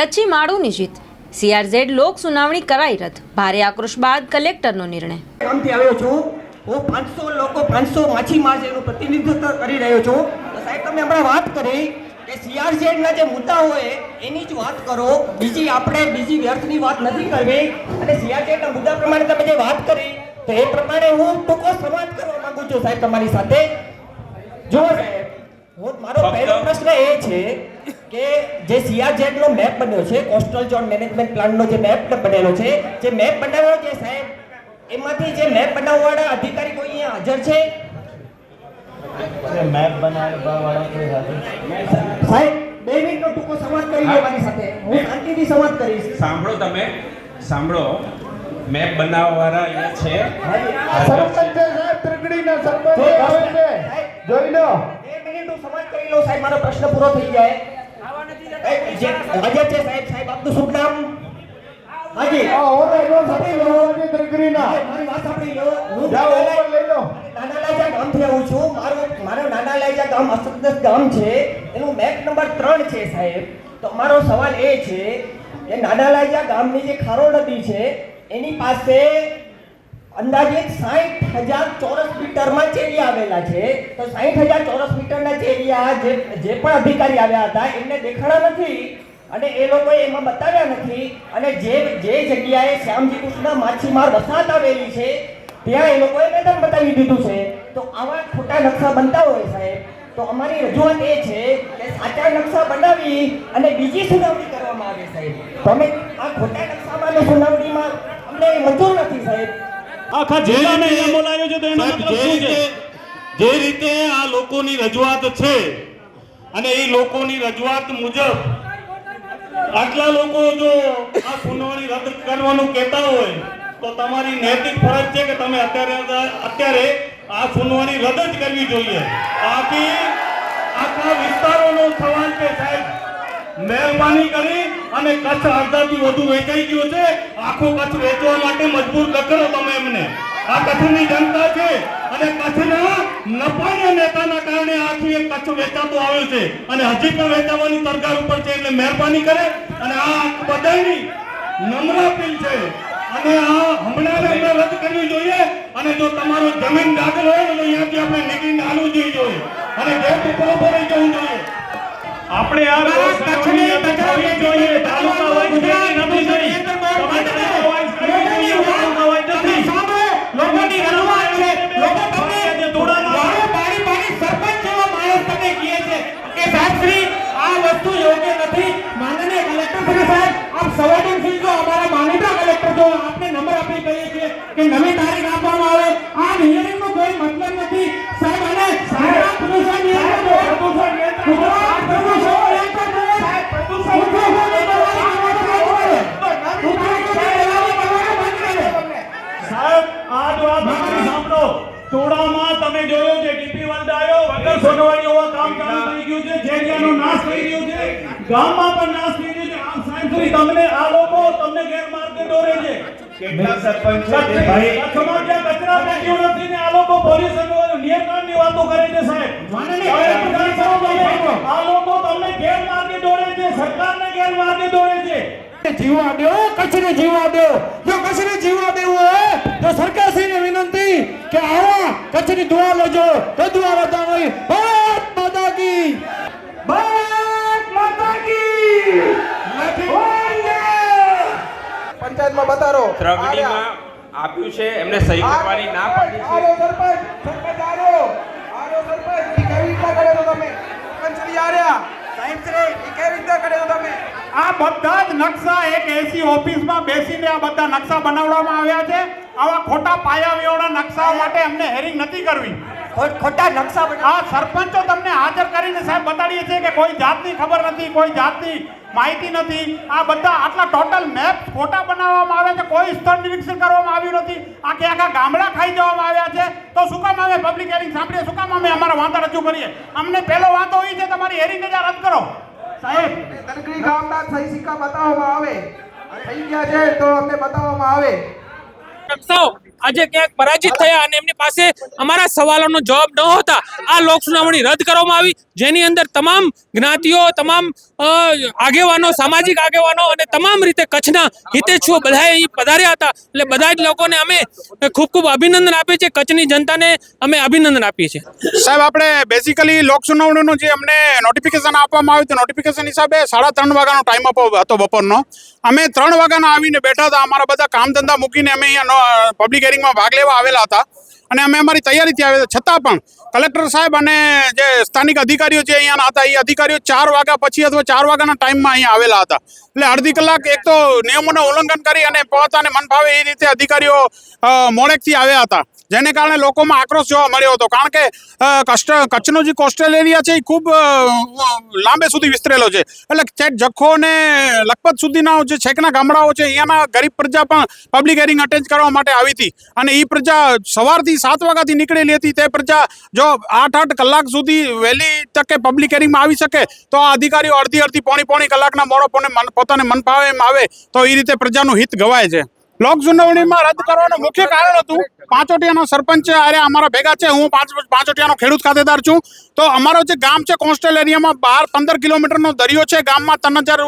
કચ્છી માળુની જીત સીઆરઝેડ લોક સુનાવણી કરાઈ રદ. ભારે આક્રોશ બાદ કલેક્ટરનો નિર્ણય. ગામથી આવ્યો છું. હું પાંચસો લોકો પાંચસો માછીમાર છે એનું પ્રતિનિધિત્વ કરી રહ્યો છું. તો સાહેબ તમે હમણાં વાત કરી કે સીઆરઝેડના જે મુદ્દા હોય એની જ વાત કરો. બીજી આપણે બીજી વ્યર્થની વાત નથી કરવી. અને સીઆરઝેડના મુદ્દા પ્રમાણે તમે જે વાત કરી તો એ પ્રમાણે હું ટૂંકો સંવાદ કરવા માંગુ છું સાહેબ તમારી સાથે. જુઓ સાહેબ હું મારો પહેલો પ્રશ્ન એ છે કે જે સીઆરઝેડ મેપ બન્યો છે કોસ્ટલ ઝોન મેનેજમેન્ટ પ્લાનનો જે મેપ બનેલો છે જે મેપ બનાવ્યો છે સાહેબ એમાંથી જે મેપ બનાવવાવાળા અધિકારી કોઈ અહીંયા હાજર છે? મેપ બનાવવા વાળા કોઈ હાજર સાહેબ બે મિનિટનો ટૂંકો સંવાદ કરી લો મારી સાથે. હું શાંતિથી સંવાદ કરીશ. સાંભળો તમે સાંભળો. મેપ બનાવવાવાળા અહીંયા છે. સરપંચ સાહેબ ત્રિગડીના સરપંચ આવે છે. જોઈ લો. બે મિનિટ હું સંવાદ કરી લો સાહેબ મારો પ્રશ્ન પૂરો થઈ જાય. હાજર છે સાહેબ સાહેબ આપનું શુભ નામ હાજી આ ઓરે મારી વાત સાંભળી લો હું ઉપર લઈ લો નાના લાઈજા ગામથી આવું છું મારું મારું નાના લાઈજા ગામ અસરદસ ગામ છે એનું મેપ નંબર ત્રણ છે સાહેબ તો મારો સવાલ એ છે કે નાના લાજા ગામની જે ખારો નદી છે એની પાસે અંદાજે સાઠ હજાર ચોરસ મીટરમાં ચેરી આવેલા છે. તો સાઠ હજાર ચોરસ મીટરના ચેરિયા જે જે પણ અધિકારી આવ્યા હતા, એમને દેખાડા નથી. અને એ લોકોએ એમાં બતાવ્યા નથી. અને જે જે જગ્યાએ શ્યામજી કૃષ્ણ માછીમાર વસાત આવેલી છે, ત્યાં એ લોકોએ મેદાન બતાવી દીધું છે. તો આવા ખોટા નકશા બનતા હોય સાહેબ, તો અમારી રજૂઆત એ છે કે સાચા નકશા બનાવી અને બીજી સુનાવણી કરવામાં આવે સાહેબ. તમે આ ખોટા નકશામાં સુનાવણીમાં અમને મંજૂર નથી સાહેબ. આખા જિલ્લાને અહીંયા બોલાયો છે તો એનો મતલબ શું છે? જે રીતે આ લોકોની રજૂઆત છે અને એ લોકોની રજૂઆત મુજબ આટલા લોકો જો આ સુનાવણી રદ કરવાનું કહેતા હોય તો તમારી નૈતિક ફરજ છે કે તમે અત્યારે અત્યારે આ સુનાવણી રદ જ કરવી જોઈએ. આખી આખા વિસ્તારોનો સવાલ છે સાહેબ. મહેરબાની કરી અને કચ્છ અડધાથી વધુ વેચાઈ ગયો છે. આખો કચ્છ વેચવા માટે મજબૂર ન કરો તમે એમને. આ કચ્છની જનતા છે અને કચ્છના નફાના નેતાના કારણે આખી એક કચ્છ વેચાતો આવ્યો છે. અને હજી પણ વેચાવાની સરકાર ઉપર છે એટલે મહેરબાની કરે અને આ બધાની નમ્ર અપીલ છે. અને આ હમણાં હમણાં રદ કરવી જોઈએ અને જો તમારો જમીન દાખલ હોય તો અહીંયાથી આપણે નીકળીને હાલવું જોઈએ. અને ગેટ ઉપર જવું જોઈએ. આપણે આ કચ્છની થવી જોઈએ તાલુકા વાઇઝ નથી થઈ જે સંવેદનશીલ છો અમારા માનીતા કલેક્ટર છો આપને નંબર આપી કહીએ છીએ કે નવી તારીખ આપવામાં આવે. આ હિયરિંગનો કોઈ મતલબ નથી. ટોળામાં તમે જોયો છે ડીપી આવ્યો વગર સોનવાડી હોવા કામ ચાલુ થઈ ગયું છે જગ્યાનો નાશ થઈ ગયો છે ગામમાં પણ નાશ થઈ ગયો છે. આમ સુધી તમને આ લોકો તમને ગેરમાર્ગે દોરે છે. કેટલા સરપંચ છે ભાઈ? કચ્છમાં કચરા પેટીઓ નથી? લોકો પોલીસ નિયંત્રણની વાતો કરે છે સાહેબ? આ લોકો તમને ગેરમાર્ગે દોડે છે સરકારને ગેરમાર્ગે દોડે છે. જીવવા દો કચ્છને જીવવા દો. જો કચ્છને જીવવા દેવું હોય તો સરકારશ્રીને વિનંતી કે આવા કચ્છની દુઆ લેજો. તો દુઆ લેતા હોય ભારત માતા કી. ભારત માતા કી. પંચાયતમાં બતારો ત્રગડીમાં આપ્યું છે એમને સહી કરવાની ના પાડી છે. આરો સરપંચ સરપંચ આરો આરો સરપંચ ઈ કેવી રીતે કરે તો તમે? સરપંચ આર્યા. સાહેબ શ્રી ઈ કેવી રીતે કરે તો તમે? આ બધા જ નકશા એક એસી ઓફિસમાં બેસીને આ બધા નકશા બનાવવામાં આવ્યા છે. આવા ખોટા પાયાવીઓના નકશા માટે અમને હેરિંગ નથી કરવી. ખોટા નકશા આ સરપંચો તમને હાજર કરીને સાહેબ બતાડીએ છીએ કે કોઈ જાતની ખબર નથી કોઈ જાતની માહિતી નથી. આ બધા આટલા ટોટલ મેપ ફોટા બનાવવામાં આવ્યા છે. કોઈ સ્થળ નિરીક્ષણ કરવામાં આવ્યું નથી. આખે આખા ગામડા ખાઈ જવામાં આવ્યા છે. તો શું કામ અમે પબ્લિક હેરિંગ સાંભળીએ. શું કામ અમે? અમારા વાંધા રજૂ કરીએ. અમને પહેલો વાંધો એ છે તમારી હેરિંગ જ રદ કરો. સાહેબ. તનકડી ગામના સહી સિક્કા બતાવવામાં આવે. થઈ ગયા છે તો અમને બતાવવામાં આવે. આજે ક્યાંક પરાજિત થયા અને એમની પાસે અમારા સવાલોનો જવાબ ન હતા. આ લોક સુનાવણી રદ કરવામાં આવી, જેની અંદર તમામ જ્ઞાતિઓ, તમામ આગેવાનો, સામાજિક આગેવાનો અને તમામ રીતે કચ્છના હિતેચ્છુઓ બધા અહીં પધાર્યા હતા. એટલે બધા જ લોકોને અમે ખૂબ ખૂબ અભિનંદન આપીએ છીએ, કચ્છની જનતાને અમે અભિનંદન આપીએ છીએ. સાહેબ, આપણે બેઝિકલી લોક સુનાવણીનું જે અમને નોટિફિકેશન આપવામાં આવ્યું હતું નોટિફિકેશન હિસાબે સાડા ત્રણ વાગ્યાનો ટાઈમ હતો બપોરનો. અમે ત્રણ વાગ્યાના આવીને બેઠા હતા, અમારા બધા કામ ધંધા મૂકીને અમે અહીંયા પબ્લિક હેરિંગમાં ભાગ લેવા આવેલા હતા. અને અમે અમારી તૈયારીથી હતા. છતાં પણ કલેક્ટર સાહેબ અને જે સ્થાનિક અધિકારીઓ જે અહીંયાના હતા, એ અધિકારીઓ ચાર વાગ્યા પછી અથવા ચાર વાગ્યાના ટાઈમમાં અહીંયા આવેલા હતા. એટલે અડધી કલાક એક તો નિયમોનું ઉલ્લંઘન કરી અને પોતાને મન ફાવે એ રીતે અધિકારીઓ મોડેકથી આવ્યા હતા. જેને કારણે લોકોમાં આક્રોશ જોવા મળ્યો હતો. કારણ કે કચ્છનો જે કોસ્ટલ એરિયા છે એ ખૂબ લાંબે સુધી વિસ્તરેલો છે. એટલે છેક જખો અને લખપત સુધીના જે છેકના ગામડાઓ છે, અહીંયાના ગરીબ પ્રજા પણ પબ્લિક હેરિંગ અટેન્ડ કરવા માટે આવી હતી. અને એ પ્રજા સવારથી સાત વાગ્યાથી નીકળેલી હતી. તે પ્રજા જો આઠ આઠ કલાક સુધી વહેલી તકે પબ્લિક હેરિંગમાં આવી શકે, તો આ અધિકારીઓ અડધી અડધી પોણી પોણી કલાકના મોડો પોતાને મન ફાવે એમ આવે, તો એ રીતે પ્રજાનું હિત ગવાય છે. લોક સુનાવણીમાં રદ કરવાનું મુખ્ય કારણ હતું. પાંચોટિયાનો સરપંચ અરે અમારા ભેગા છે, હું પાંચ પાંચોટિયાનો ખેડૂત ખાતેદાર છું. તો અમારો જે ગામ છે કોસ્ટલ એરિયામાં બાર પંદર કિલોમીટરનો દરિયો છે ગામમાં, ત્રણ હજાર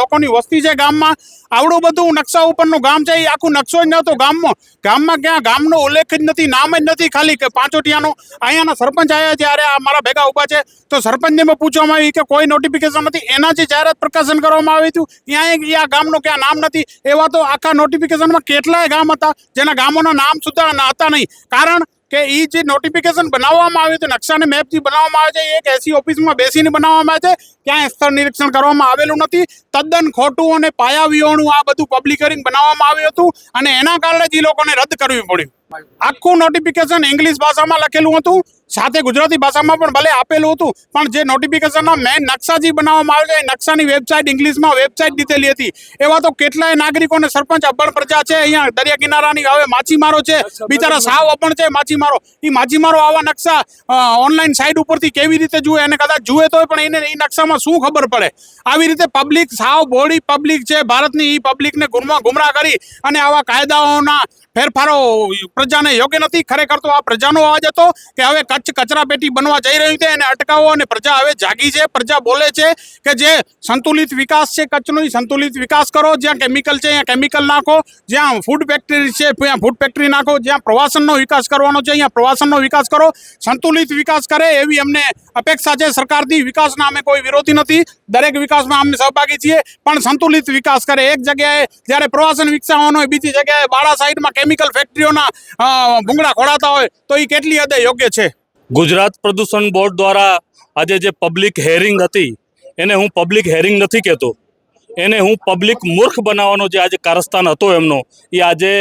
લોકોની વસ્તી છે ગામમાં. આવડું બધું નકશા ઉપરનું ગામ છે, એ આખું નકશો જ નહોતો ગામમાં. ગામમાં ક્યાં? ગામનો ઉલ્લેખ જ નથી, નામ જ નથી ખાલી કે પાંચોટિયાનું. અહીંયાના સરપંચ આવ્યા જ્યારે આ મારા ભેગા ઊભા છે, તો સરપંચને મેં પૂછવામાં આવ્યું કે કોઈ નોટિફિકેશન નથી. એના જે જાહેરાત પ્રકાશન કરવામાં આવ્યું હતું. ત્યાં આ ગામનું ક્યાં નામ નથી. એવા તો આખા નોટિફિકેશનમાં કેટલાય ગામ હતા, જેના ગામોના નામ સુધા હતા નહીં. કારણ કે એ જે નોટિફિકેશન બનાવવામાં આવ્યું હતું, નકશાને મેપ જે બનાવવામાં આવે છે, એક એસી ઓફિસમાં બેસીને બનાવવામાં આવે છે ક્યાંય સ્થળ નિરીક્ષણ કરવામાં આવેલું નથી. તદ્દન ખોટું અને પાયા વિહોણું આ બધું પબ્લિકરિંગ બનાવવામાં આવ્યું હતું અને એના કારણે જ એ લોકોને રદ કરવી પડ્યું. આખું નોટિફિકેશન ઇંગ્લિશ ભાષામાં લખેલું હતું. સાથે ગુજરાતી ભાષામાં પણ ભલે આપેલું હતું પણ જે નોટિફિકેશનના મેન નકશા જે બનાવવામાં આવે છે એ નકશાની વેબસાઇટ ઇંગ્લિશમાં વેબસાઇટ દીધેલી હતી. એવા તો કેટલાય નાગરિકોને સરપંચ અભણ પ્રજા છે અહીંયા દરિયા કિનારાની હવે માછીમારો છે બિચારા સાવ અભણ છે માછીમારો. એ માછીમારો આવા નકશા ઓનલાઈન સાઇટ ઉપરથી કેવી રીતે જુએ અને કદાચ જુએ તો પણ એને એ નકશામાં શું ખબર પડે? આવી રીતે પબ્લિક સાવ બોડી પબ્લિક છે, ભારતની એ પબ્લિકને ગુમરા ગુમરાહ કરી અને આવા કાયદાઓના ફેરફારો પ્રજાને યોગ્ય નથી. ખરેખર તો આ પ્રજાનો અવાજ હતો કે હવે કચ્છ કચરા પેટી બનવા જઈ રહ્યું છે એને અટકાવો અને પ્રજા હવે જાગી છે. પ્રજા બોલે છે કે જે સંતુલિત વિકાસ છે કચ્છનો એ સંતુલિત વિકાસ કરો. જ્યાં કેમિકલ છે ત્યાં કેમિકલ નાખો. જ્યાં ફૂડ ફેક્ટરી છે, ત્યાં ફૂડ ફેક્ટરી નાખો. જ્યાં પ્રવાસનનો વિકાસ કરવાનો છે, અહીંયા પ્રવાસનનો વિકાસ કરો. સંતુલિત વિકાસ કરે એવી અમને અપેક્ષા છે. સરકારથી વિકાસના અમે કોઈ વિરોધી નથી. દરેક વિકાસમાં અમે સહભાગી છીએ, પણ સંતુલિત વિકાસ કરે. એક જગ્યાએ જ્યારે પ્રવાસન વિકસાવવાનો હોય, બીજી જગ્યાએ બાળા સાઈડમાં કેમિકલ ફેક્ટરીઓના ભૂંગળા ખોડાતા હોય, તો એ કેટલી હદે યોગ્ય છે? ગુજરાત પ્રદૂષણ બોર્ડ દ્વારા આજે જે પબ્લિક હેરિંગ હતી, એને હું પબ્લિક હેરિંગ નથી કહેતો. એને હું પબ્લિક મૂર્ખ બનાવવાનો જે આજે કારસ્તાન હતો એમનો, એ આજે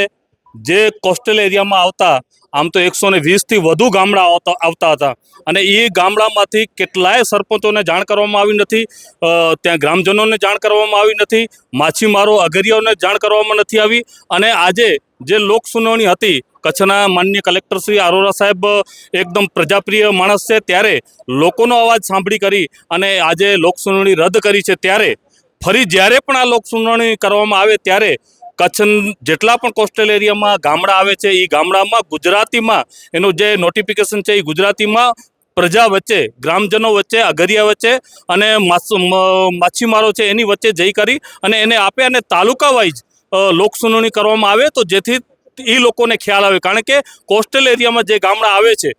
જે કોસ્ટલ એરિયામાં આવતા આમ તો એકસો ને વીસથી વધુ ગામડા આવતા હતા. અને એ ગામડામાંથી કેટલાય સરપંચોને જાણ કરવામાં આવી નથી ત્યાં ગ્રામજનોને જાણ કરવામાં આવી નથી, માછીમારો, અગરિયાઓને જાણ કરવામાં નથી આવી. અને આજે જે લોક સુનાવણી હતી, કચ્છના માન્ય કલેક્ટર શ્રી આરોરા સાહેબ એકદમ પ્રજાપ્રિય માણસ છે, ત્યારે લોકોનો અવાજ સાંભળી કરી અને આજે લોક સુનાવણી રદ કરી છે, ત્યારે ફરી જ્યારે પણ આ લોક સુનાવણી કરવામાં આવે, ત્યારે કચ્છ જેટલા પણ કોસ્ટલ એરિયામાં ગામડા આવે છે એ ગામડામાં ગુજરાતીમાં એનું જે નોટિફિકેશન છે એ ગુજરાતીમાં પ્રજા વચ્ચે, ગ્રામજનો વચ્ચે, અગરિયા વચ્ચે અને માછીમારો છે એની વચ્ચે જઈ કરી અને એને આપે અને તાલુકા વાઇઝ લોક કરવામાં આવે તો જેથી એ લોકોને ખ્યાલ આવે. કારણ કે કોસ્ટલ એરિયામાં જે ગામડા આવે છે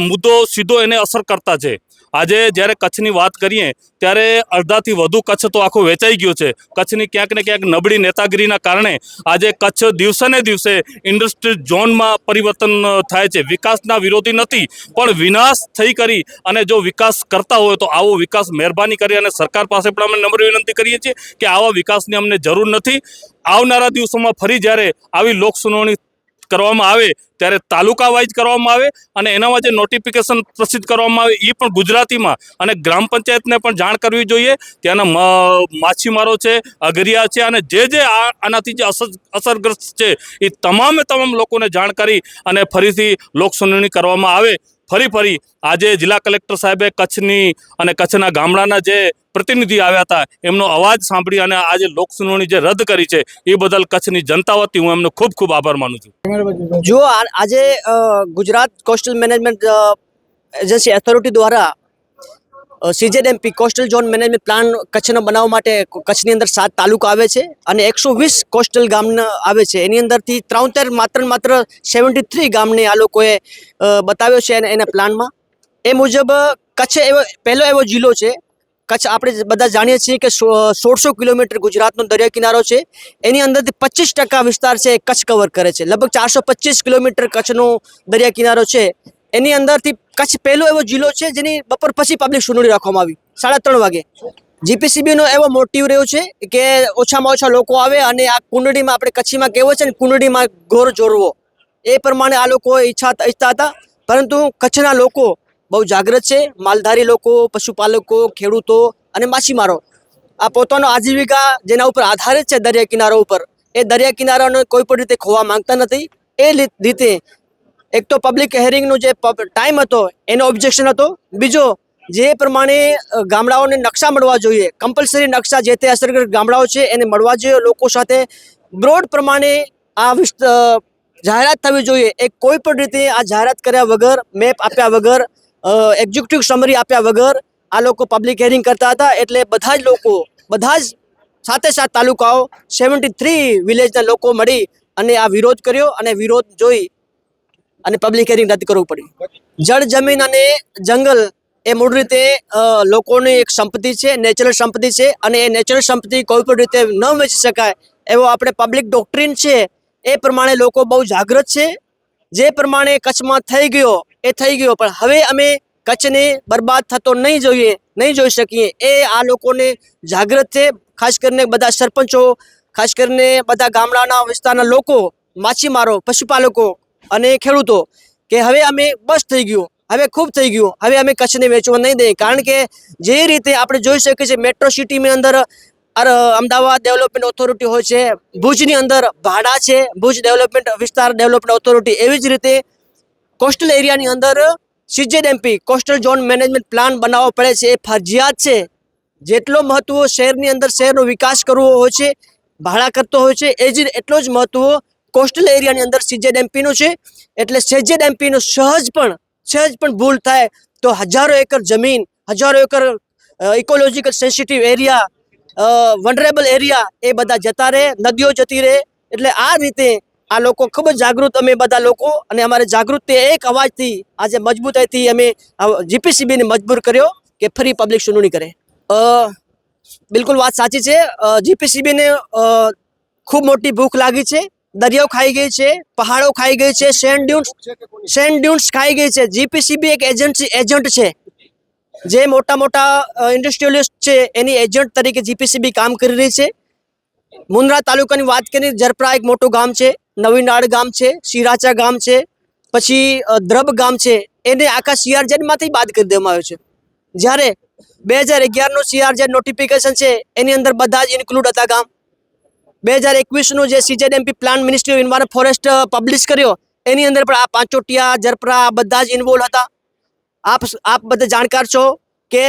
મુદ્દો સીધો એને અસર કરતા છે. આજે જ્યારે કચ્છની વાત કરીએ, ત્યારે અડધાથી વધુ કચ્છ તો આખો વેચાઈ ગયો છે. કચ્છની ક્યાંક ને ક્યાંક નબળી નેતાગીરીના કારણે આજે કચ્છ દિવસે દિવસે ઇન્ડસ્ટ્રી ઝોનમાં પરિવર્તન થાય છે. વિકાસના વિરોધી નથી, પણ વિનાશ થઈ કરી અને જો વિકાસ કરતા હોય તો આવો વિકાસ મહેરબાની કરી અને સરકાર પાસે પણ અમે નમ્ર વિનંતી કરીએ છીએ કે આવા વિકાસની અમને જરૂર નથી. આવનારા દિવસોમાં ફરી જ્યારે આવી લોક સુનાવણી કરવામાં આવે ત્યારે તાલુકા વાઇઝ કરવામાં આવે અને એનામાં જે નોટિફિકેશન પ્રસિદ્ધ કરવામાં આવે એ પણ ગુજરાતીમાં અને ગ્રામ પંચાયતને પણ જાણ કરવી જોઈએ. ત્યાંના માછીમારો છે, અગરિયા છે અને જે જે આનાથી જે અસર અસરગ્રસ્ત છે એ તમામે તમામ લોકોને જાણ કરી અને ફરીથી લોકસુનાવણી કરવામાં આવે. ફરી ફરી આજે જિલ્લા કલેક્ટર સાહેબે કચ્છની અને કચ્છના ગામડાના જે પ્રતિનિધિ આવ્યા હતા, એમનો અવાજ સાંભળી અને આજે લોક જે રદ કરી છે, એ બદલ કચ્છની જનતા વતી હું એમનો ખૂબ ખૂબ આભાર માનું છું. જો આજે Gujarat coastal management agency authority દ્વારા CZMP coastal zone management plan કચ્છનો બનાવવા માટે કચ્છની અંદર સાત તાલુકા આવે છે અને એકસો વીસ કોસ્ટલ ગામના આવે છે. એની અંદરથી ત્રણતેર માત્ર માત્ર સેવન્ટી થ્રી ગામને આ લોકોએ બતાવ્યો છે એને એના પ્લાનમાં. એ મુજબ કચ્છ એવો, પહેલો એવો જિલ્લો છે. કચ્છ આપણે બધા જાણીએ છીએ કે સોળસો કિલોમીટર ગુજરાતનો દરિયા કિનારો છે. એની અંદરથી પચીસ ટકા વિસ્તાર છે એ કચ્છ કવર કરે છે. લગભગ ચારસો પચીસ કિલોમીટર કચ્છનો દરિયા કિનારો છે. એની અંદરથી કચ્છ પહેલો એવો જિલ્લો છે જેની બપોર પછી પબ્લિક સુનાવણી રાખવામાં આવી. સાડા ત્રણ વાગે. જીપીસીબીનો એવો મોટિવ રહ્યો છે કે ઓછામાં ઓછા લોકો આવે અને આ કુંડળીમાં આપણે કચ્છીમાં કેવો છે ને કુંડળીમાં ઘોર જોરવો. એ પ્રમાણે આ લોકો ઈચ્છા ઈચ્છતા હતા. પરંતુ કચ્છના લોકો બહુ જાગૃત છે. માલધારી લોકો, પશુપાલકો, ખેડૂતો અને માછીમારો. આ પોતાનો આજીવિકા જેના ઉપર આધારિત છે દરિયા કિનારા ઉપર. એ દરિયા કિનારાને કોઈ પણ રીતે ખોવા માંગતા નથી. એ રીતે એક તો પબ્લિક હેરિંગનો જે ટાઈમ હતો, એનો ઓબ્જેક્શન હતો. બીજો, જે પ્રમાણે ગામડાઓને નકશા મળવા જોઈએ કમ્પલસરી નકશા જે તે અસરગ્રસ્ત ગામડાઓ છે, એને મળવા જોઈએ લોકો સાથે. બ્રોડ પ્રમાણે આ જાહેરાત થવી જોઈએ. એ કોઈ પણ રીતે આ જાહેરાત કર્યા વગર મેપ આપ્યા વગર એક્ઝિક્યુટિવ સમરી આપ્યા વગર, આ લોકો પબ્લિક હેરિંગ કરતા હતા. એટલે બધા જ લોકો, બધા જ સાથે સાત તાલુકાઓ સેવન્ટી થ્રી વિલેજના લોકો મળી અને આ વિરોધ કર્યો અને વિરોધ જોઈ અને પબ્લિક હેરિંગ રદ કરવું પડ્યું. જળ, જમીન અને જંગલ એ મૂળ રીતે લોકોની એક સંપત્તિ છે નેચરલ સંપત્તિ છે અને એ નેચરલ સંપત્તિ કોઈ પણ રીતે ન વેચી શકાય એવો આપણે પબ્લિક ડોક્ટ્રીન છે. એ પ્રમાણે લોકો બહુ જાગૃત છે. જે પ્રમાણે કચ્છમાં થઈ ગયો, એ થઈ ગયો. પણ હવે અમે કચ્છને બરબાદ થતો નહીં જોઈએ, નહીં જોઈ શકીએ. એ આ લોકોને જાગૃત છે. ખાસ કરીને બધા સરપંચો, ખાસ કરીને બધા ગામડાના વિસ્તારના લોકો, માછીમારો, પશુપાલકો અને ખેડૂતો કે હવે અમે બસ થઈ ગયું, હવે ખૂબ થઈ ગયું, હવે અમે કચ્છને વેચવા નહીં દઈએ. કારણ કે જે રીતે આપણે જોઈ શકીએ છીએ મેટ્રો સિટીની અંદર અમદાવાદ ડેવલપમેન્ટ ઓથોરિટી હોય છે, ભુજની અંદર ભાડા છે, ભુજ ડેવલપમેન્ટ વિસ્તાર ડેવલપમેન્ટ ઓથોરિટી એવી જ રીતે કોસ્ટલ એરિયાની અંદર CZMP coastal zone management plan બનાવવો પડે છે. એ ફરજિયાત છે. જેટલો મહત્વ શહેરની અંદર શહેરનો વિકાસ કરવો હોય છે, ભાડા કરતો હોય છે, એ જ એટલો જ મહત્વ કોસ્ટલ એરિયાની અંદર સીજેડએમપીનું છે. એટલે સેજેડ એમપીનું સહજ પણ સહજ પણ ભૂલ થાય તો હજારો એકર જમીન, હજારો acre ecological sensitive area vulnerable area એ બધા જતા રહે, નદીઓ જતી રહે. એટલે આ રીતે આ લોકો ખૂબ જ જાગૃત અમે બધા લોકો અને અમારે જાગૃત એક અવાજથી આજે મજબૂતાઈથી અમે જીપીસીબીને મજબૂર કર્યો કે ફરી પબ્લિક સુનાવણી કરે. બિલકુલ વાત સાચી છે. જીપીસીબીને ખૂબ મોટી ભૂખ લાગી છે. દરિયો ખાઈ ગઈ છે, પહાડો ખાઈ ગઈ છે સેન્ડ ડ્યુન્સ સેન્ડ ડ્યુન્સ ખાઈ ગઈ છે. જીપીસીબી એક એજન્સી એજન્ટ છે. જે મોટા મોટા ઇન્ડસ્ટ્રીયલિસ્ટ છે, એની એજન્ટ તરીકે જીપીસીબી કામ કરી રહી છે. મુન્દ્રા તાલુકાની વાત કરીએ જરપરા એક મોટું ગામ છે, નવીનાળ ગામ છે, શિરાચા ગામ છે, પછી દ્રબ ગામ છે. એને આખા સીઆરઝેડમાંથી બાદ કરી દેવામાં આવ્યો છે. જ્યારે બે હજાર અગિયારનું સીઆરઝેડ નોટિફિકેશન છે, એની અંદર બધા જ ઇન્ક્લુડ હતા ગામ. બે હજાર એકવીસનું જે CZMP plan ministry of forest publish કર્યો, એની અંદર પણ આ પાંચોટિયા જરપરા બધા જ ઇન્વોલ્વ હતા. આપ આપ બધા જાણકાર છો કે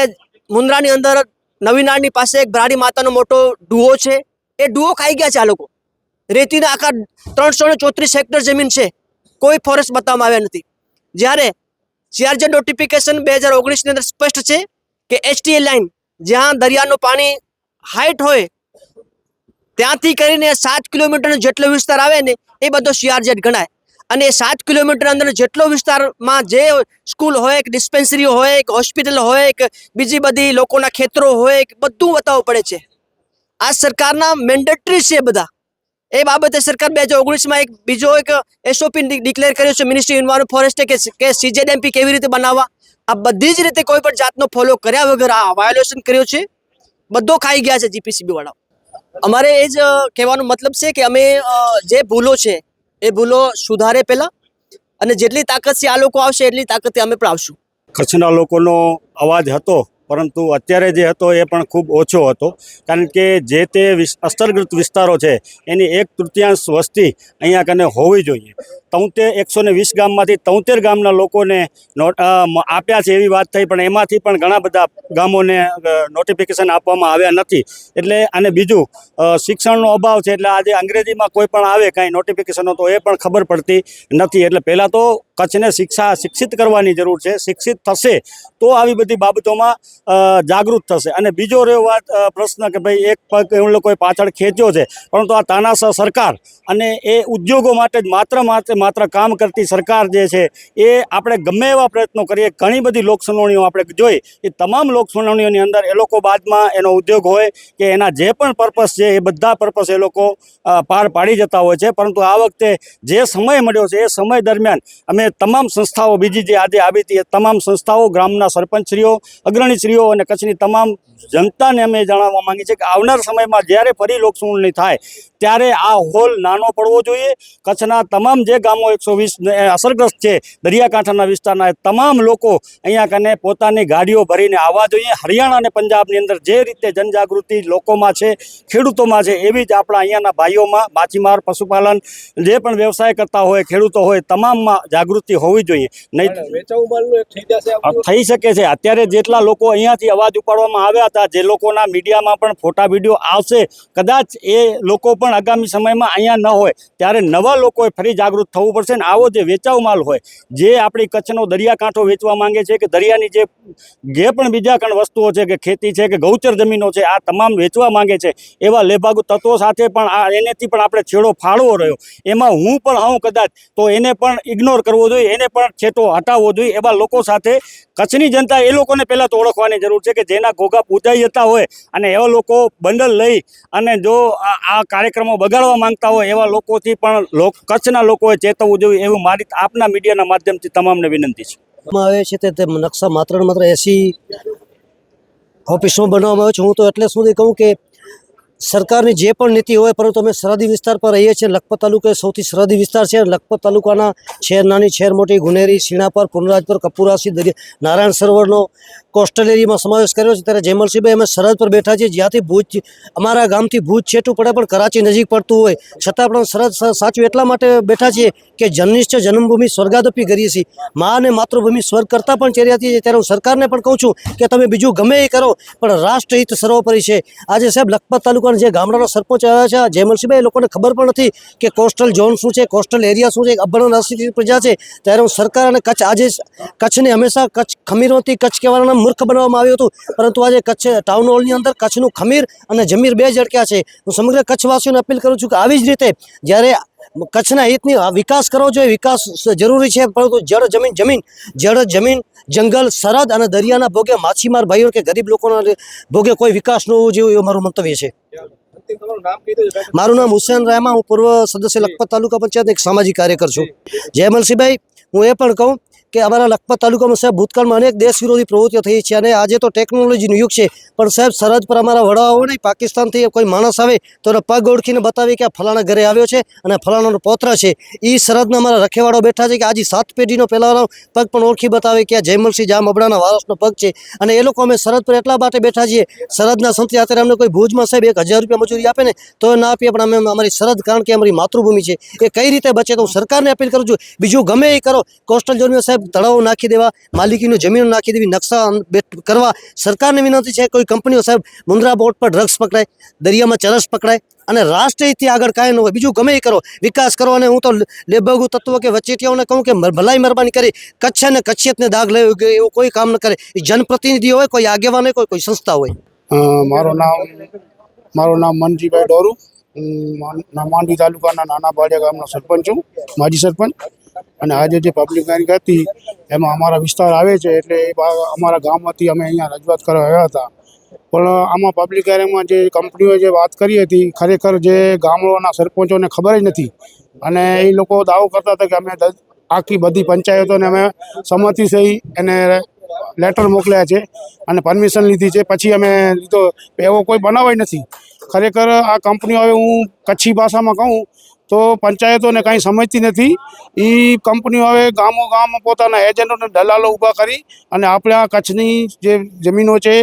મુન્દ્રાની અંદર નવીનાળની પાસે એક બ્રાડી માતાનો મોટો ડુઓ છે. એ ડુઓ ખાઈ ગયા છે આ લોકો. રેતીના આખા ત્રણસો ને ચોત્રીસ હેક્ટર જમીન છે. કોઈ ફોરેસ્ટ બતાવવામાં આવ્યા નથી. જ્યારે સીઆરજે નોટિફિકેશન બે હજાર ઓગણીસની અંદર સ્પષ્ટ છે કે એચટીએ લાઇન જ્યાં દરિયાનું પાણી હાઈટ હોય ત્યાંથી કરીને સાત કિલોમીટરનો જેટલો વિસ્તાર આવે ને, એ બધો સીઆરઝેડ ગણાય. અને સાત કિલોમીટર અંદર જેટલો વિસ્તારમાં જે સ્કૂલ હોય કે ડિસ્પેન્સરી હોય કે હોસ્પિટલ હોય કે બીજી બધી લોકોના ખેતરો હોય કે બધું બતાવવું પડે છે. આ સરકારના મેન્ડેટરી છે બધા. એ બાબતે સરકાર બે હજાર ઓગણીસમાં એક બીજો એક એસઓપી ડિક્લેર કર્યો છે મિનિસ્ટ્રી ઇન્વાયરમેન્ટ ફોરેસ્ટે કે કે સીજેડએમપી કેવી રીતે બનાવવા? આ બધી જ રીતે કોઈ પણ જાતનો ફોલો કર્યા વગર આ વાયોલેશન કર્યો છે. બધો ખાઈ ગયા છે જીપીસીબી વાળા. અમારે એ જ કહેવાનો મતલબ છે કે અમે જે ભૂલો છે, એ ભૂલો સુધારે પહેલા અને જેટલી તાકાત આ લોકો આવશે, એટલી તાકાતથી અમે પણ આવશું. કચ્છના લોકોનો અવાજ હતો પરંતુ અત્યારે જે હતો એ પણ ખૂબ ઓછો હતો. કારણ કે જે તે અસરગ્રસ્ત વિસ્તારો છે, એની એક તૃતીયાંશ વસ્તી અહીંયા કને હોવી જોઈએ. તોતેર એકસો ને વીસ ગામમાંથી તોતેર ગામના લોકોને આપ્યા છે એવી વાત થઈ, પણ એમાંથી પણ ઘણા બધા ગામોને નોટિફિકેશન આપવામાં આવ્યા નથી. એટલે અને બીજું શિક્ષણનો અભાવ છે, એટલે આજે અંગ્રેજીમાં કોઈ પણ આવે કાંઈ નોટિફિકેશનો તો એ પણ ખબર પડતી નથી. એટલે પહેલાં તો કચ્છને શિક્ષા શિક્ષિત કરવાની જરૂર છે, શિક્ષિત થશે તો આવી બધી બાબતોમાં જાગૃત થશે. અને બીજો રહ્યો વાત પ્રશ્ન કે ભાઈ એક પગ એ લોકોએ પાછળ ખેંચ્યો છે, પરંતુ આ તાનાશાહ સરકાર અને એ ઉદ્યોગો માટે જ માત્ર માત્ર કામ કરતી સરકાર જે છે, એ આપણે ગમે એવા પ્રયત્નો કરીએ, ઘણી બધી લોકસુનાવણીઓ આપણે જોઈ, એ તમામ લોકસુનાવણીઓની અંદર એ લોકો બાદમાં એનો ઉદ્યોગ હોય કે એના જે પણ પર્પસ છે, એ બધા પર્પસ એ લોકો પાર પાડી જતા હોય છે. પરંતુ આ વખતે જે સમય મળ્યો છે, એ સમય દરમિયાન અમે તમામ સંસ્થાઓ, બીજી જે આજે આવી હતી એ તમામ સંસ્થાઓ, ગ્રામના સરપંચશ્રીઓ અગ્રણીશ્રીઓ અને કચ્છની તમામ જનતાને અમે જણાવવા માંગીએ છીએ કે આવનાર સમયમાં જ્યારે ફરી લોકસુનાવણી થાય ત્યારે આ હોલ નાનો પડવો જોઈએ. કચ્છના તમામ જે ગામો એકસો વીસ અસરગ્રસ્ત છે દરિયાકાંઠાના વિસ્તારના તમામ લોકો અહીંયા કને પોતાની ગાડીઓ ભરીને આવવા જોઈએ. હરિયાણા અને પંજાબની અંદર જે રીતે જનજાગૃતિ લોકોમાં છે ખેડૂતોમાં છે એવી જ આપણા અહીંયાના ભાઈઓમાં માછીમાર પશુપાલન જે પણ વ્યવસાય કરતા હોય ખેડૂતો હોય તમામમાં જાગૃતિ હોવી જોઈએ. નહીં થઈ શકે છે. અત્યારે જેટલા લોકો અહીંયાથી અવાજ ઉપાડવામાં આવ્યા હતા. જે લોકોના મીડિયામાં પણ ફોટા, વીડિયો આવશે. કદાચ એ લોકો પણ આગામી સમયમાં અહીંયા ન હોય. ત્યારે નવા લોકોએ ફરી જાગૃત થવું પડશે ને આવો જે વેચાવ માલ હોય, જે આપણી કચ્છનો દરિયાકાંઠો વેચવા માંગે છે કે દરિયાની જે જે પણ બીજા કણ વસ્તુઓ છે કે ખેતી છે કે ગૌચર જમીનો છે, આ તમામ વેચવા માંગે છે, એવા લેભાગુ તત્વો સાથે પણ આ એનેથી પણ આપણે છેડો ફાળવો રહ્યો. એમાં હું પણ આવું કદાચ, તો એને પણ ઇગ્નોર કરવો જોઈએ, એને પણ છેટો હટાવવો જોઈએ એવા લોકો સાથે કચ્છની જનતા એ લોકોને પહેલાં તો ઓળખવાની જરૂર છે કે જેના ઘોઘા પૂજાઈ જતા હોય અને એવા લોકો બંડલ લઈ અને જો આ કાર્યક્રમો બગાડવા માંગતા હોય એવા લોકોથી પણ કચ્છના લોકોએ ચેતવવું જોઈએ એવું મારી આપના મીડિયાના માધ્યમથી તમામને વિનંતી છે. આવે છે તે નકશા માત્ર માત્ર એસી ઓફિસમાં બનાવવામાં આવે છે. હું તો એટલે સુધી કહું કે સરકારની જે પણ નીતિ હોય, પરંતુ અમે સરહદી વિસ્તાર પર રહીએ છીએ. લખપત તાલુકો સૌથી સરહદી વિસ્તાર છે. લખપત તાલુકાના છેર, નાની છેર, મોટી ગુનેરી સીણાપર પુનરાજપુર કપુરાસી નારાયણ સરોવરનો કોસ્ટલ એરિયામાં સમાવેશ કર્યો છે. ત્યારે જયમલસિંહભાઈ, અમે સરહદ પર બેઠા છીએ. જ્યાંથી ભુજ, અમારા ગામથી ભુજ છેટું પડે, પણ કરાચી નજીક પડતું હોય. છતાં પણ સરહદ સાચું એટલા માટે બેઠા છીએ કે જનનિષ્ઠ જન્મભૂમિ સ્વર્ગાદપી કરીએ છીએ. મા અને માતૃભૂમિ સ્વર્ગ કરતાં પણ ચેર્યાતી છે ત્યારે હું સરકારને પણ કહું છું કે તમે બીજું ગમે એ કરો, પણ રાષ્ટ્રહિત સર્વોપરી છે. આજે સાહેબ, લખપત તાલુકાના જે ગામડાના સરપંચ આવ્યા છે જયમલસિંહભાઈ, એ લોકોને ખબર પણ નથી કે કોસ્ટલ ઝોન શું છે, કોસ્ટલ એરિયા શું છે અભણ રાષ્ટ્રીય પ્રજા છે. ત્યારે હું સરકાર અને કચ્છ આજે કચ્છને હંમેશા કચ્છ ખમીરોથી કચ્છ કહેવાના મૂર્ખ બનાવવામાં આવ્યું હતું. પરંતુ આજે કચ્છ ટાઉન હોલની અંદર કચ્છનું ખમીર અને જમીર બે જડક્યા છે. હું સમગ્ર કચ્છવાસીઓને અપીલ કરું છું કે આવી જ રીતે જ્યારે કચ્છના હિતની વિકાસ કરવો જોઈએ, વિકાસ જરૂરી છે, પરંતુ જળ, જમીન જમીન, જળ, જમીન, જંગલ, સરહદ અને દરિયાના ભોગે માછીમાર, ભાઈઓ કે ગરીબ લોકોના ભોગે કોઈ વિકાસ ન હોવો જોઈએ એવું મારું મંતવ્ય છે. મારું નામ હુસેન રહેમા હું પૂર્વ સદસ્ય લખપત તાલુકા પંચાયત એક સામાજિક કાર્યકર છું. જયમલસિંહભાઈ હું એ પણ કહું કે અમારા લખપત તાલુકામાં સાહેબ ભૂતકાળમાં અનેક દેશ વિરોધી પ્રવૃત્તિઓ થઈ છે અને આજે તો ટેકનોલોજીનું યુગ છે. પણ સાહેબ સરહદ પર અમારા વડાઓ નહીં, પાકિસ્તાનથી કોઈ માણસ આવે તો એને પગ ઓળખીને બતાવે કે આ ફલાણા ઘરે આવ્યો છે અને ફલાણાનો પોત્ર છે. એ સરહદના અમારા રખેવાળો બેઠા છે કે આજે સાત પેઢીનો પહેલાનો પગ પણ ઓળખી બતાવે કે આ જયમલસિંહ જામ અબડાના વારસનો પગ છે. અને એ લોકો અમે સરહદ પર એટલા માટે બેઠા છીએ, સરહદના સંતરી અત્યારે અમને કોઈ ભુજમાં સાહેબ એક હજાર રૂપિયા મજૂરી આપે ને, તો ના આપીએ, પણ અમે અમારી સરહદ કારણ કે અમારી માતૃભૂમિ છે. એ કઈ રીતે બચે તો હું સરકારને અપીલ કરું છું. બીજું ગમે એ કરો. કોસ્ટલ ઝોનમાં સાહેબ તળાવો નાખી દેવા, માલિકીનું જમીન નાખી દેવી, નકશા કરવા. સરકારને વિનંતી છે કોઈ કંપનીઓ સાહેબ મુન્દ્રા બોટ પર ડ્રગ્સ પકડાય, દરિયામાં ચરસ પકડાય અને રાષ્ટ્રહિતથી આગળ કાંઈ ન હોય. બીજું ગમે એ કરો, વિકાસ કરો અને હું તો લેબગુ તત્વ કે વચેટિયાઓને કહું કે ભલાઈ મહેરબાની કરી, કચ્છ અને કચ્છિયતને દાગ લઈ ગયો એવું કોઈ કામ ન કરે. એ જનપ્રતિનિધિ હોય, કોઈ આગેવાન હોય, કોઈ કોઈ સંસ્થા હોય. મારું નામ મારું નામ મનજીભાઈ ડોરુ. હું માંડવી તાલુકાના નાના બાડિયા ગામનો સરપંચ છું, માજી સરપંચ. અને આજે જે પબ્લિક બેંક હતી, એમાં અમારા વિસ્તાર આવે છે, એટલે એ અમારા ગામમાંથી અમે અહીંયા રજૂઆત કરવા આવ્યા હતા. પણ આમાં પબ્લિક એરિયામાં જે કંપનીઓ જે વાત કરી હતી, ખરેખર જે ગામડાના સરપંચોને ખબર જ નથી. અને એ લોકો દાવો કરતા હતા કે અમે આખી બધી પંચાયતોને અમે સંમતિ થઈ એને લેટર મોકલ્યા છે અને પરમિશન લીધી છે. પછી અમે લીધો. એવો કોઈ બનાવ નથી. ખરેખર આ કંપનીઓ હવે હું કચ્છી ભાષામાં કહું તો પંચાયતોને કાંઈ સમજતી નથી. એ કંપનીઓ હવે ગામો ગામ પોતાના એજન્ટોને દલાલો ઊભા કરી અને આપણે આ કચ્છની જે જમીનો છે,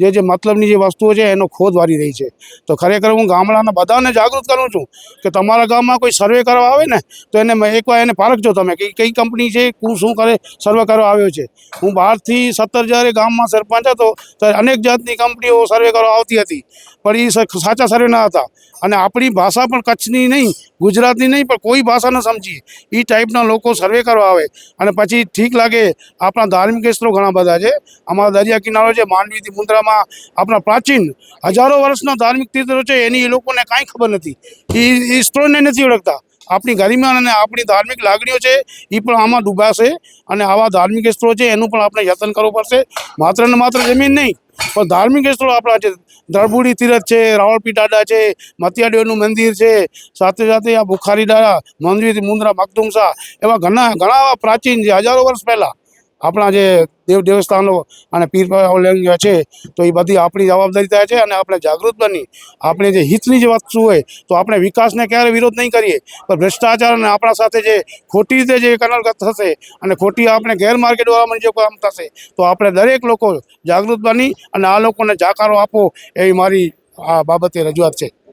જે જે મતલબની જે વસ્તુઓ છે, એનો ખોદ વારી રહી છે. તો ખરેખર હું ગામડાના બધાને જાગૃત કરું છું કે તમારા ગામમાં કોઈ સર્વે કરવા આવે ને, તો એને એકવાર એને પારખજો તમે કે કઈ કંપની છે, કું શું કરે, સર્વે કરવા આવ્યો છે. હું બહારથી સત્તર જ્યારે ગામમાં સરપંચ હતો ત્યારે અનેક જાતની કંપનીઓ સર્વે કરવા આવતી હતી. પણ એ સાચા સર્વે ના હતા. અને આપણી ભાષા પણ કચ્છની નહીં ગુજરાતની નહીં, પણ કોઈ ભાષા ન સમજી એ ટાઈપના લોકો સર્વે કરવા આવે. અને પછી ઠીક લાગે, આપણા ધાર્મિક સ્થળો ઘણા બધા છે. અમારા દરિયા કિનારો છે, માંડવીથી મુંદ્રામાં આપણા પ્રાચીન હજારો વર્ષના ધાર્મિક તીર્થો છે, એની એ લોકોને કાંઈ ખબર નથી. એ સ્થળોને નથી ઓળખતા. આપણી ગરિમા અને આપણી ધાર્મિક લાગણીઓ છે એ પણ આમાં ડૂબાશે અને આવા ધાર્મિક સ્થળો છે, એનું પણ આપણે જતન કરવું પડશે. માત્ર ને માત્ર જમીન નહીં, પણ ધાર્મિક સ્થળો આપણા છે. દળબુડી તીરથ છે, રાવળપીટાડા છે, મતિયાડીઓનું મંદિર છે, સાથે સાથે આ બુખારીડા મંદિર મુન્દ્રા મખદુમસા એવા ઘણા ઘણા પ્રાચીન છે હજારો વર્ષ પહેલાં આપણા જે દેવ દેવસ્થાનો અને પીર પાવલિયા છે, તો એ બધી આપણી જવાબદારી છે અને આપણે જાગૃત બની. આપણે જે હિતની જે વસ્તુ હોય, તો આપણે વિકાસને ક્યારે વિરોધ નહીં કરીએ, પણ ભ્રષ્ટાચાર અને આપણા સાથે જે ખોટી રીતે જે કનલગત થશે અને ખોટી આપણે ગેરમાર્કેટ વાળામાં જે કામ થશે, તો આપણે દરેક લોકો જાગૃત બની અને આ લોકોને જાકારો આપો, એવી મારી આ બાબતે રજૂઆત છે.